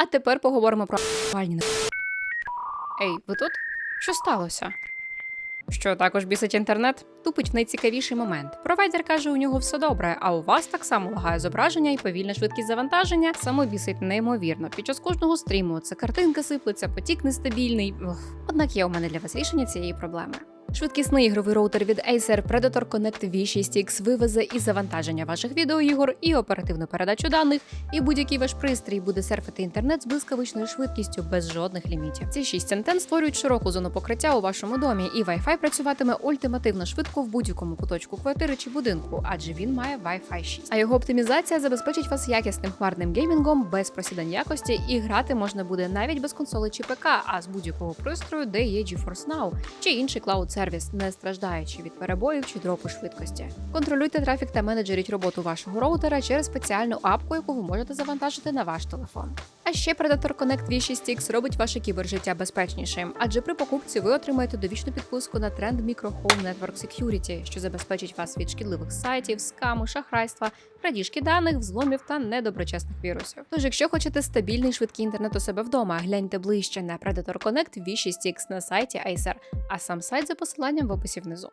А тепер поговоримо про пальні. Ей, ви тут? Що сталося? Що також бісить інтернет? Тупить в найцікавіший момент. Провайдер каже, у нього все добре, а у вас так само лагає зображення і повільна швидкість завантаження само бісить неймовірно. Під час кожного стріму це картинка сиплеться, потік нестабільний. Ух. Однак є у мене для вас рішення цієї проблеми. Швидкісний ігровий роутер від Acer Predator Connect V6X вивезе і завантаження ваших відеоігор, і оперативну передачу даних, і будь-який ваш пристрій буде серфити інтернет з блискавичною швидкістю без жодних лімітів. Ці шість антен створюють широку зону покриття у вашому домі, і Wi-Fi працюватиме ультимативно швидко в будь-якому куточку квартири чи будинку, адже він має Wi-Fi 6. А його оптимізація забезпечить вас якісним хмарним геймінгом без просідань якості, і грати можна буде навіть без консоли чи ПК, а з будь-якого пристрою, де є GeForce Now чи інший клауд сервіс, не страждаючи від перебоїв чи дропу швидкості. Контролюйте трафік та менеджеріть роботу вашого роутера через спеціальну апку, яку ви можете завантажити на ваш телефон. А ще Predator Connect V6X робить ваше кібержиття безпечнішим, адже при покупці ви отримаєте довічну підписку на тренд Micro Home Network Security, що забезпечить вас від шкідливих сайтів, скаму, шахрайства, крадіжки даних, взломів та недоброчесних вірусів. Тож, якщо хочете стабільний швидкий інтернет у себе вдома, гляньте ближче на Predator Connect V6X на сайті Acer, а сам сайт за посиланням в описі внизу.